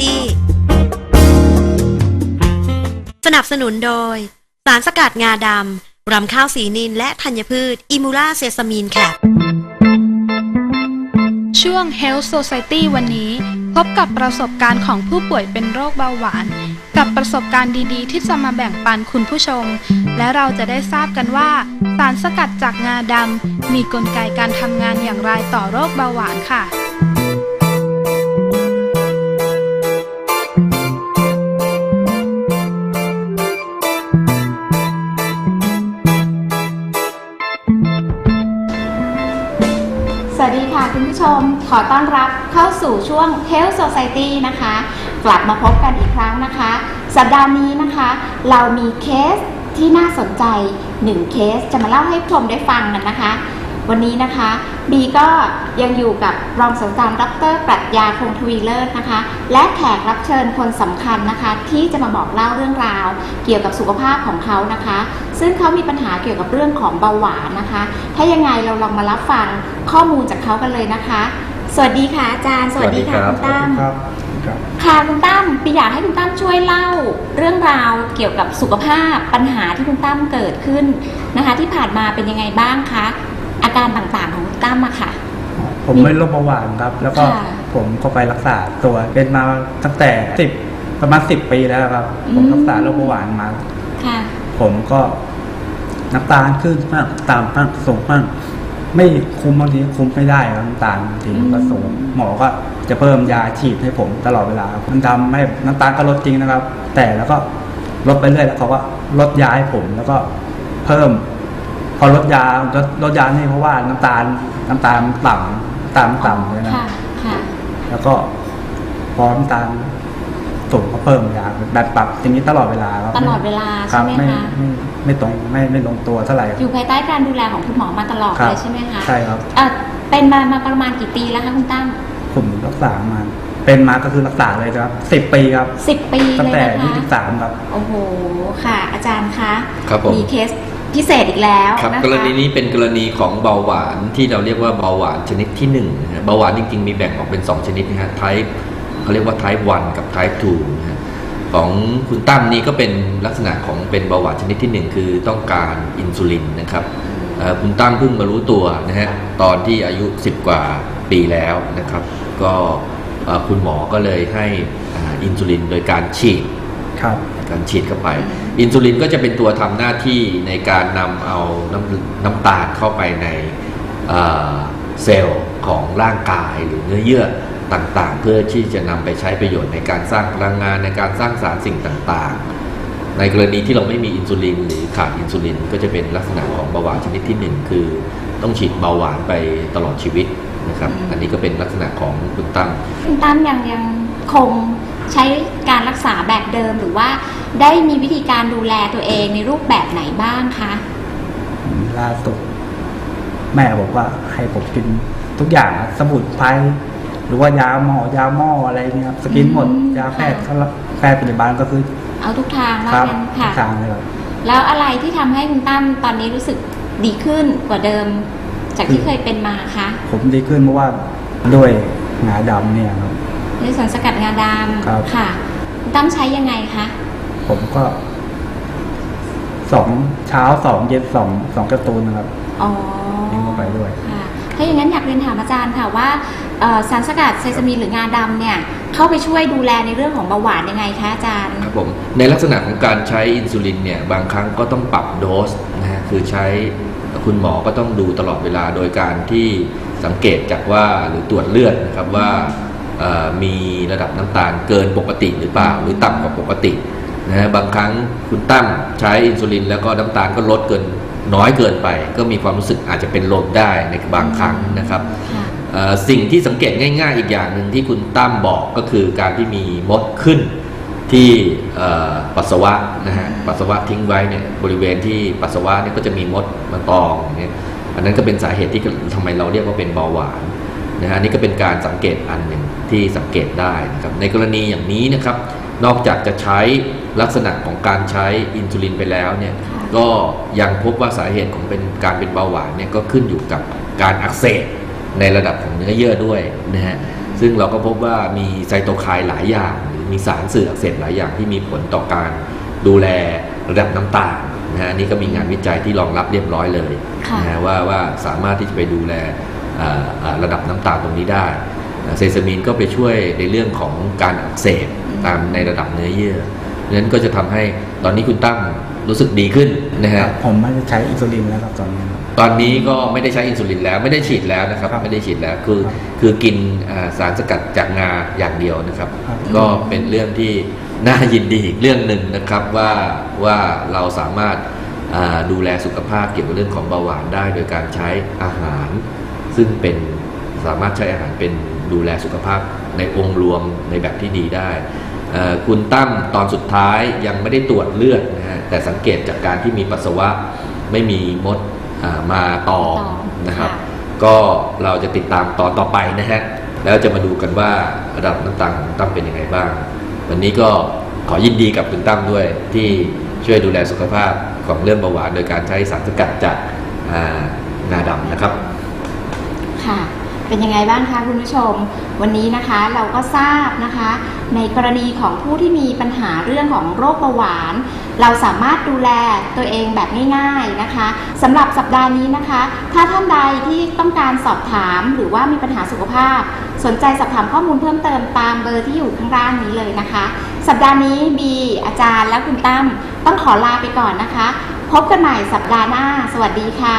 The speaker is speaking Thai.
Society สนับสนุนโดย สารสกัดงาดำรำข้าวสีนินและธัญพืช อิมูล่าเซซามีนแคปช่วง Health Society วันนี้ พบกับประสบการณ์ของผู้ป่วยเป็นโรคเบาหวาน กับประสบการณ์ดีๆ ที่จะมาแบ่งปันคุณผู้ชม และเราจะได้ทราบกันว่า สารสกัดจากงาดำมีกลไกการทำงานอย่างไรต่อโรคเบาหวานค่ะ สวัสดีค่ะคุณผู้ชม ขอต้อนรับเข้าสู่ช่วง Health Society นะคะ กลับมาพบกันอีกครั้งนะคะ สัปดาห์นี้นะคะ เรามีเคสที่น่าสนใจ1เคสจะมาเล่าให้ชมได้ฟังกันนะคะ วันนี้นะคะบีก็ยังอยู่กับรองศาสตราจารย์ดรปรัชญาคงทวีเลิศนะคะ และแขกรับเชิญคนสำคัญนะคะ ที่จะมาบอกเล่าเรื่องราว เกี่ยวกับสุขภาพของเขานะคะ ซึ่งเขามีปัญหาเกี่ยวกับเรื่องของเบาหวานนะคะ ถ้ายังไงเราลองมารับฟังข้อมูลจากเขากันเลยนะคะ สวัสดีค่ะอาจารย์ สวัสดีค่ะสวัคุสณดีตั้มครับครับค่ะคุณตั้มปีอยากให้คุณตั้มช่วยเล่า เรื่องราวเกี่ยวกับสุขภาพปัญหาที่คุณตั้มเกิดขึ้นนะคะ ที่ผ่านมาเป็นยังไงบ้างคะ อาการต่างๆของคุณตั้มอะค่ะ ผมไม่โรคเบาหวานครับ แล้วก็ค่ะ ผมก็ไปรักษาตัวเป็นมาตั้งแต่สิบประมาณสิบปีแล้วครับผมอืมรักษาโรคเบาหวานมา ค่ะ ผมก็น้ำตาลขึ้นมากตามมากสูงมากไม่คุมบางทีคุมไม่ได้ครับน้ำตาลบางทีก็สูงหมอก็จะเพิ่มยาฉีดให้ผมตลอดเวลาครับมันทำให้น้ำตาลก็ลดจริงนะครับ แต่แล้วก็ลดไปเรื่อยแล้วเขาก็ลดยาให้ผม แล้วก็เพิ่ม พอลดยาลดลดยานี่เพราะว่าน้ำตาลน้ำตาลต่ำน้ำตาลต่ำเลยนะค่ะ ค่ะ แล้วก็พอน้ำตาลสูงก็เพิ่มยาแบบปรับอย่างนี้ตลอดเวลาครับตลอดเวลาครัใช่บไหมไม่คะ ไม่ไม่ตรงไม่ไม่ลงตัวเท่าไหร่อยู่ภายใต้การดูแลของคุณหมอมาตลอดครัเลยใช่ไหมคะใช่ครับ เอ่อเป็นมามาประมาณกี่ปีแล้วคะคุณตั้มผมรักษามา เป็นมาก็คือรักษาเลยครับสิบปีครับ สิบปีตั้งเลยแต่นะยี่คะสิบสามครับ โอ้โห ค่ะ อาจารย์คะ ครับผม มีเคส พิเศษอีกแล้วครับนะคะกรณีนี้เป็นกรณีของเบาหวานที่เราเรียกว่าเบาหวานชนิดที่1นะฮะเบาหวานจริงๆ มีแบ่งออกเป็น 2 ชนิดนะฮะ type เขาเรียกว่า type 1 กับ type 2นะฮะของคุณตั้มนี่ก็เป็นลักษณะของเป็นเบาหวานชนิดที่ 1 คือต้องการอินซูลินนะครับเอ่อคุณตั้มเพิ่งมารู้ตัวนะฮะตอนที่อายุ 10 กว่าปีแล้วนะครับ ก็เอ่อคุณหมอก็เลยให้อ่าอินซูลินโดยการฉีด ครับการฉีดเข้าไป อินซูลินก็จะเป็นตัวทำหน้าที่ในการนำเอาน้ำน้ำตาลเข้าไปในเอ่อเซลล์ของร่างกายหรือเนื้อเยื่อต่างๆ เพื่อที่จะนำไปใช้ประโยชน์ในการสร้างพลังงานในการสร้างสารสิ่งต่างๆ ในกรณีที่เราไม่มีอินซูลินหรือขาดอินซูลินก็จะเป็นลักษณะของเบาหวานชนิดที่หนึ่งคือ ต้องฉีดเบาหวานไปตลอดชีวิตนะครับ อันนี้ก็เป็นลักษณะของคุณตั้มคุณตั้มยังยังคง ใช้การรักษาแบบเดิมหรือว่าได้มีวิธีการดูแลตัวเองในรูปแบบไหนบ้างคะล่าสุดแม่บอกว่าให้ผมกินทุกอย่างอะสมุนไพรหรือว่ายาหมอยาหม้ออะไรเงี้ยครับสกินหมดอืมยาแพทย์เขารับแพทย์พยาบาลก็คือ เอาทุกทางว่าครับกันทุค่ะกทางเลยครับแล้วอะไรที่ทำให้คุณตั้มตอนนี้รู้สึกดีขึ้นกว่าเดิม จากที่เคยเป็นมาคะผมดีขึ้นเพราะว่าด้วยงาดำเนี่ยครับ ในสารสกัดงาดครับำค่ะคุณตั้มใช้ยังไงคะผมก็สองเช้าสองเย็นสองสองการ์ตูนนะครับอ๋อยิงเข้าไปด้วย ค่ะถ้าอย่างนั้นอยากเรียนถามอาจารย์ค่ะว่าเอ่อสารสกัดไซซามีนหรืองาดำเนี่ยเข้าไปช่วยดูแลในเรื่องของเบาหวานยังไงคะอาจารย์ ครับผมในลักษณะของการใช้อินซูลินเนี่ยบางครั้งก็ต้องปรับโดสนะฮะคือใช้คุณหมอก็ต้องดูตลอดเวลาโดยการที่สังเกตจากว่าหรือตรวจเลือดนะครับว่าเอ่อ มีระดับน้ำตาลเกินปกติหรือเปล่า หรือต่ำกว่าปกตินะฮะบางครั้งคุณตั้มใช้อินซูลิน แล้วก็น้ำตาลก็ลดเกินน้อยเกินไป ก็มีความรู้สึกอาจจะเป็นลมได้ในบางครั้งนะครับค่ะเอ่อสิ่งที่สังเกตง่าย ๆ อีกอย่างหนึ่งที่คุณตั้มบอกก็คือการที่มีมดขึ้นที่เอ่อปัสสาวะนะฮะปัสสาวะทิ้งไว้เนี่ยบริเวณที่ปัสสาวะเนี่ยก็จะมีมดมาตอมเนี่ยอันนั้นก็เป็นสาเหตุที่ทำไมเราเรียกว่าเป็นเบาหวาน นะฮะอันนี่ก็เป็นการสังเกตอันหนึ่งที่สังเกตได้นะครับในกรณีอย่างนี้นะครับ นอกจากจะใช้ลักษณะของการใช้อินซูลินไปแล้วเนี่ยค่ะก็ยังพบว่าสาเหตุของเป็นการเป็นเบาหวานเนี่ยก็ขึ้นอยู่กับการอักเสบในระดับของเนื้อเยื่อด้วยนะฮะซึ่งเราก็พบว่ามีไซโตไคน์หลายอย่าง หรือมีสารสื่ออักเสบหลายอย่างที่มีผลต่อการดูแลระดับน้ำตาลนะฮะอันนี่ก็มีงานวิจัยที่รองรับเรียบร้อยเลยค่ะนะฮะว่าว่าสามารถที่จะไปดูแลอ่าอ่า ระดับน้ำตาลตรงนี้ได้อ่าเซซามินก็ไปช่วยในเรื่องของการอักเสบตามในระดับเนื้อเยื่อดังนั้นก็จะทำให้ตอนนี้คุณตั้มรู้สึกดีขึ้นนะฮะผมไม่ได้ใช้อินซูลินแล้วครับตอนนี้ครับตอนนี้ก็ไม่ได้ใช้อินซูลินแล้วไม่ได้ฉีดแล้วนะครับครับไม่ได้ฉีดแล้วคือครับคือกินอ่าสารสกัดจากงาอย่างเดียวนะครับครับ ก็เป็นเรื่องที่น่ายินดีอีกเรื่องหนึ่งนะครับว่าว่าเราสามารถอ่าดูแลสุขภาพเกี่ยวกับเรื่องของเบาหวานได้ โดยการใช้อาหาร ซึ่งเป็นสามารถใช้อาหารเป็นดูแลสุขภาพในองค์รวมในแบบที่ดีได้เอ่อคุณตั้มตอนสุดท้ายยังไม่ได้ตรวจเลือดนะฮะแต่สังเกตจากการที่มีปัสสาวะไม่มีมดอ่ามาตอมตอมนะครับค่ะก็เราจะติดตามตอนต่อไปนะฮะแล้วจะมาดูกันว่าระดับน้ำตาลของคุณตั้มเป็นยังไงบ้าง วันนี้ก็ขอยินดีกับคุณตั้มด้วยที่ช่วยดูแลสุขภาพของเรื่องเบาหวานโดยการใช้สารสกัดจากอ่างาดำนะครับค่ะ เป็นยังไงบ้างคะคุณผู้ชม วันนี้นะคะเราก็ทราบนะคะ ในกรณีของผู้ที่มีปัญหาเรื่องของโรคเบาหวาน เราสามารถดูแลตัวเองแบบง่าย ๆนะคะสำหรับสัปดาห์นี้นะคะ ถ้าท่านใดที่ต้องการสอบถามหรือว่ามีปัญหาสุขภาพ สนใจสอบถามข้อมูลเพิ่มเติมตามเบอร์ที่อยู่ข้างล่างนี้เลยนะคะ สัปดาห์นี้บีอาจารย์และคุณตั้มต้องขอลาไปก่อนนะคะ พบกันใหม่สัปดาห์หน้า สวัสดีค่ะ